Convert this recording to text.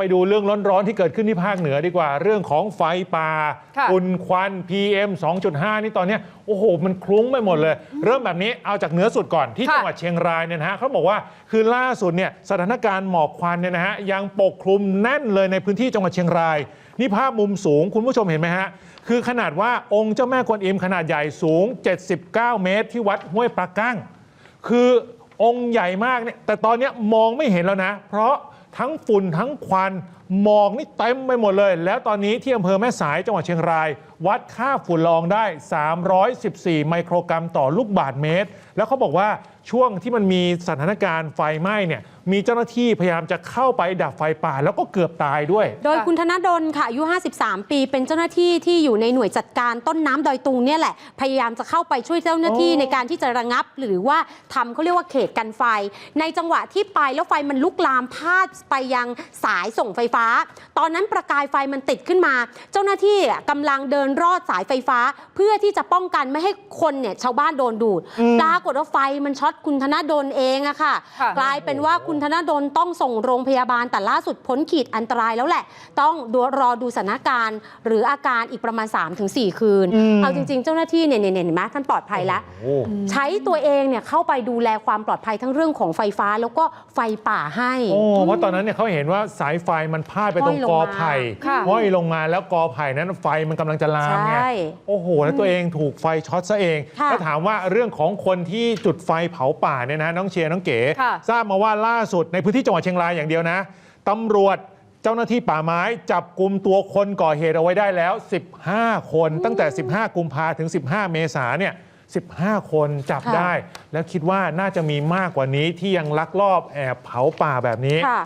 ไปดูเรื่องร้อนๆที่เกิดขึ้นที่ภาคเหนือดีกว่า เรื่องของไฟป่าค่ะฝุ่นควัน PM 2.5 นี่ตอนเนี้ยโอ้โห มันคลุ้งไปหมดเลย เริ่มแบบนี้เอาจากเหนือสุดก่อนที่ค่ะจังหวัดเชียงรายเนี่ยนะฮะเขาบอกว่าคือล่าสุดเนี่ยสถานการณ์หมอกควันเนี่ยนะฮะยังปกคลุมแน่นเลยในพื้นที่จังหวัดเชียงราย นี่ภาพมุมสูงคุณผู้ชมเห็นไหมฮะคือขนาดว่าองค์เจ้าแม่กวนอิมขนาดใหญ่สูง 79 เมตร ที่วัดห้วยปลากั้ง คือองค์ใหญ่มากเนี่ยแต่ตอนเนี้ยมองไม่เห็นแล้วนะ เพราะ ทั้งฝุ่นทั้งควันหมอกนี่เต็มไปหมดเลย แล้วตอนนี้ที่อำเภอแม่สายจังหวัดเชียงราย วัดค่าฝุ่นละอองได้ 314 ไมโครกรัมต่อลูกบาทเมตร แล้วเขาบอกว่าช่วงที่มันมีสถานการณ์ไฟไหม้เนี่ยมีเจ้าหน้าที่พยายามจะเข้าไปดับไฟป่าแล้วก็เกือบตายด้วย โดยคุณธนดลค่ะอายุ 53 ปีเป็นเจ้าหน้าที่ที่อยู่ในหน่วยจัดการต้นน้ำดอยตุงเนี่ยแหละ พยายามจะเข้าไปช่วยเจ้าหน้าที่ในการที่จะระงับ หรือว่าทำเขาเรียกว่าเขตกันไฟ ในจังหวะที่ไปแล้วไฟมันลุกลามพาดไปยังสายส่งไฟฟ้า ตอนนั้นประกายไฟมันติดขึ้นมา เจ้าหน้าที่กำลังเดินรอดสายไฟฟ้า เพื่อที่จะป้องกันไม่ให้คนเนี่ยชาวบ้านโดนดูดอืมปรากฏว่าไฟมันช็อตคุณธนดลเองอะค่ะค่ะ กลายเป็นว่าคุณธนดลต้องส่งโรงพยาบาลแต่ล่าสุดพ้นขีดอันตรายแล้วแหละ ต้องดูรอดูสถานการณ์ หรืออาการอีกประมาณ 3-4 คืนอืมเอาจริง ๆ เจ้าหน้าที่เนี่ยเนี่ยเห็นไหมท่านปลอดภัยแล้วโอ้ใช้ตัวเองเนี่ยเข้าไปดูแลความปลอดภัยทั้งเรื่องของไฟฟ้าแล้วก็ไฟป่าให้โอ้เพราะตอนนั้นเนี่ยเขาเห็นว่าสายไฟมันพาดไปตรงห้อยลงกอมาไผ่ค่ะห้อยลงมาแล้วกอไผ่นั้นไฟมันกำลังจะลามไงใช่โอ้โห แล้วตัวเองถูกไฟช็อตซะเองค่ะแล้วถามว่าเรื่องของคนที่จุดไฟเผาป่าเนี่ยนะน้องเชียร์น้องเก๋ ค่ะ ทราบมาว่าล่าสุดในพื้นที่จังหวัดเชียงรายอย่างเดียวนะตำรวจเจ้าหน้าที่ป่าไม้จับกลุ่มตัวคนก่อเหตุเอาไว้ได้แล้ว 15 คน ตั้งแต่ 15 กุมภาถึง 15 เมษาเนี่ย 15 คนจับค่ะ ได้ แล้วคิดว่าน่าจะมีมากกว่านี้ที่ยังลักลอบแอบเผาป่าแบบนี้ ค่ะ